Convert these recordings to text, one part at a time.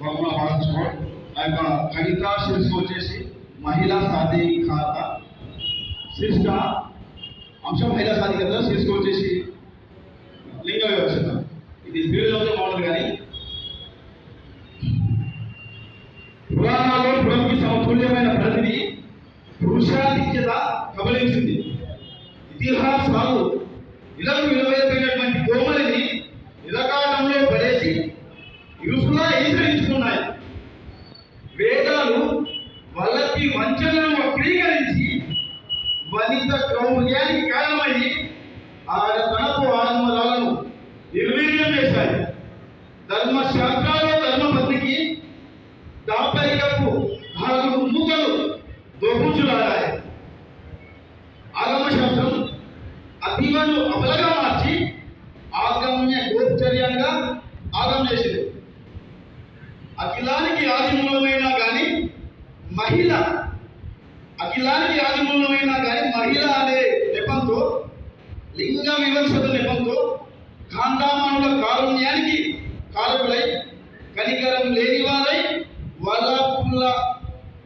బొమ్మల మహారాష్ట్ర ఆ యొక్క కవిత శీర్షిక వచ్చేసి మహిళా సాధికారత శీర్షిక అంశం మహిళా సాధికారత శీర్షిక వచ్చేసి లింగ వివక్షత ఇది స్పీడ్లో బాగుంటుంది కానీ. పురాణాల్లో పురంకి సమతుల్యమైన ప్రతిని పురుషాధిక్యత కబలించింది. ఇతిహాసాలు ఇలకు విలువైనటువంటి కోమలిని ప్రతి వంచనను వక్రీకరించి వనిత క్రౌర్యానికి కారణమై ఆయన తనకు ఆత్మలను నిర్వీర్యం చేశాయి ధర్మశాస్త్రాలు ధర్మపత్నికి దాపరికపు నాలుగు మూకలు దోపుచులాడాయి ఆగమశాస్త్రం అతివను అబలగా మార్చి ఆగమ్య గోచర్యంగా ఆగం చేసింది. అఖిలానికి ఆదిమూలమైన మహిళ అఖిలానికి ఆదిమూలమైనా కానీ మహిళ అనే నెపంతో లింగ వివక్షత నెపంతో కాంతామానుల కారుణ్యానికి కారకులై కనికరం లేని వారై వలపుల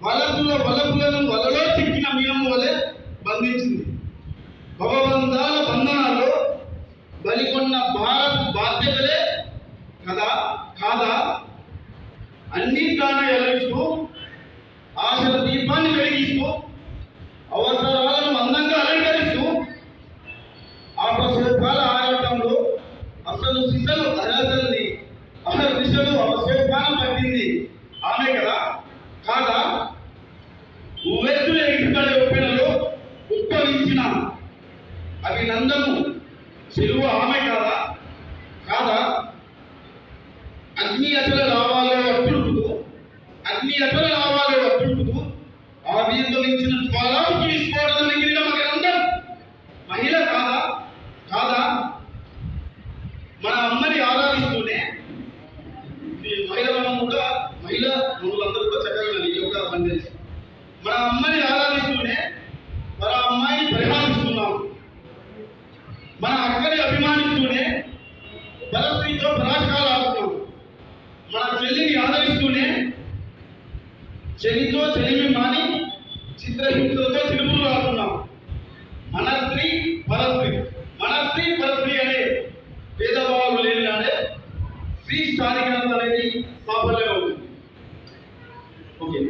వలపుల వలపులను వలలో చిక్కిన మియం వలె బంధించింది. భగవంతాల బంధనాల్లో బలికొన్న భారత్ బాధ్యతలే కదా కాదా? అన్ని దాన ఎలవిస్తూ ఆశల దీపాన్ని వెలిగిస్తూ అవసరాలను అందంగా అలంకరిస్తూ ఆపశోకాల ఆడటంలో అసలు సిసలు అర్హతల్ని అసలు దిశలు అవశోకాలం పట్టింది ఆమె కదా. కాదా? ఉవ్వెత్తులు ఎగిసిపడే ఒప్పినలో ఉద్భవించిన అభినందను చెరువు ఆమె కాదా? కాదా? అగ్ని అసలు లాభాలు అగ్ని అసలు లాభాలు అట్టుడుకుతూ ఆవిర్భవించిన జ్వాలానికి విస్ఫోటన మిగిలిన మగనందం మహిళ కాదా? కాదా? మన అమ్మని ఆరాధిస్తూనే ఈ మహిళ మనం కూడా మహిళ మనులందరూ కూడా చక్కగా ఈ యొక్క సందేశం. మన అమ్మని ఆరాధిస్తూనే మన అమ్మాయిని పరిహారిస్తున్నాం మన అక్కని అభిమానిస్తూనే బలస్త్రీతో పరాశకాలు చెలితో చెలిమి మాని చిత్రహింసలతో చిలుపులు రాస్తున్నాం మన స్త్రీ పరస్త్రీ మనస్త్రీ పరస్త్రీ అనే భేదభావాలు లేని నాడే స్త్రీ స్థానికత అనేది సాఫల్యం అవుతుంది ఓకే.